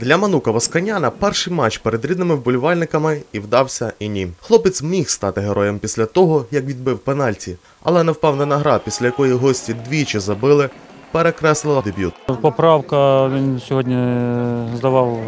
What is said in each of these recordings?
Для Манука Восканяна перший матч перед рідними вболівальниками і вдався і ні. Хлопець міг стати героєм після того, як відбив пенальті, але невпевнена гра, після якої гості двічі забили, перекреслила дебют. Поправка він сьогодні здавав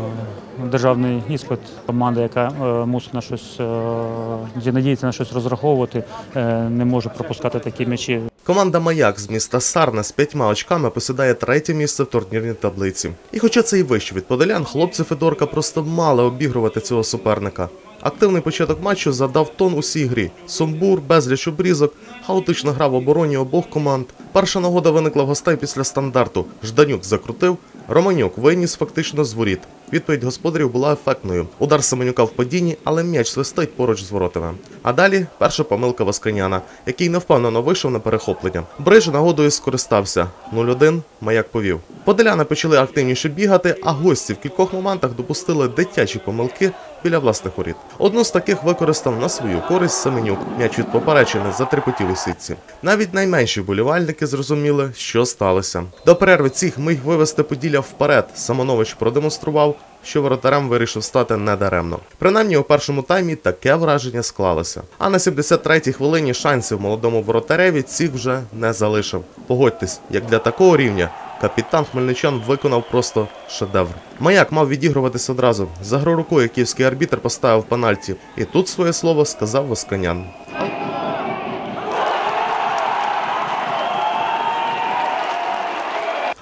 державний іспит. Команда, яка е, мусить на щось е, надіється на щось розраховувати, е, не може пропускати такі м'ячі. Команда Маяк з міста Сарна з п'ятьма очками посідає третє місце в турнірній таблиці. І хоча це і вище від подолян, хлопці Федорка просто мали обігрувати цього суперника. Активний початок матчу задав тон усій грі. Сумбур, безліч обрізок, хаотична гра в обороні обох команд. Перша нагода виникла в гостей після стандарту. Жданюк закрутив, Романюк виніс фактично з воріт. Відповідь господарів була ефектною. Удар Семенюка в падінні, але м'яч свистить поруч з воротами. А далі перша помилка Восканяна, який невпевнено вийшов на перехоплення. Бриж нагодою скористався. 0-1 маяк повів. Подоляни почали активніше бігати, а гості в кількох моментах допустили дитячі помилки біля власних воріт. Одну з таких використав на свою користь Семенюк. М'яч від поперечини затрепотів у сітці. Навіть найменші вболівальники зрозуміли, що сталося. До перерви цих міг вивести Поділля вперед. Самонович продемонстрував, що воротарем вирішив стати недаремно. Принаймні у першому таймі таке враження склалося. А на 73-й хвилині шансів молодому воротареві цих вже не залишив. Погодьтесь, як для такого рівня. Капітан хмельничан виконав просто шедевр. Маяк мав відігруватись одразу. За гру рукою київський арбітр поставив пенальті. І тут своє слово сказав Восканян.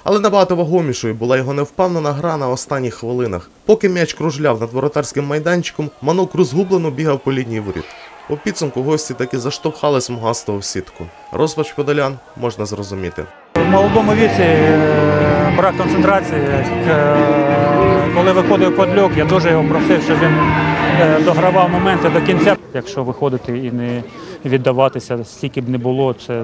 Але набагато вагомішою була його невпевнена гра на останніх хвилинах. Поки м'яч кружляв над воротарським майданчиком, Манук розгублено бігав по лінії воріт. У підсумку гості таки заштовхали смугастого в сітку. Розпач подолян можна зрозуміти. В молодому віці е, брак концентрації. Е, Коли виходив подльок, я дуже його просив, щоб він е, догравав моменти до кінця. Якщо виходити і не віддаватися, стільки б не було, це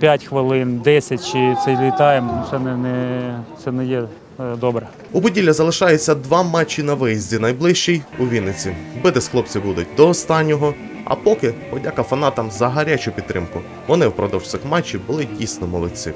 5 хвилин, 10 чи цей літаєм, це не, не, це не є е, добре. У Поділля залишається два матчі на виїзді. Найближчий у Вінниці. Битись хлопці будуть до останнього. А поки подяка фанатам за гарячу підтримку. Вони впродовж цих матчів були дійсно молодці.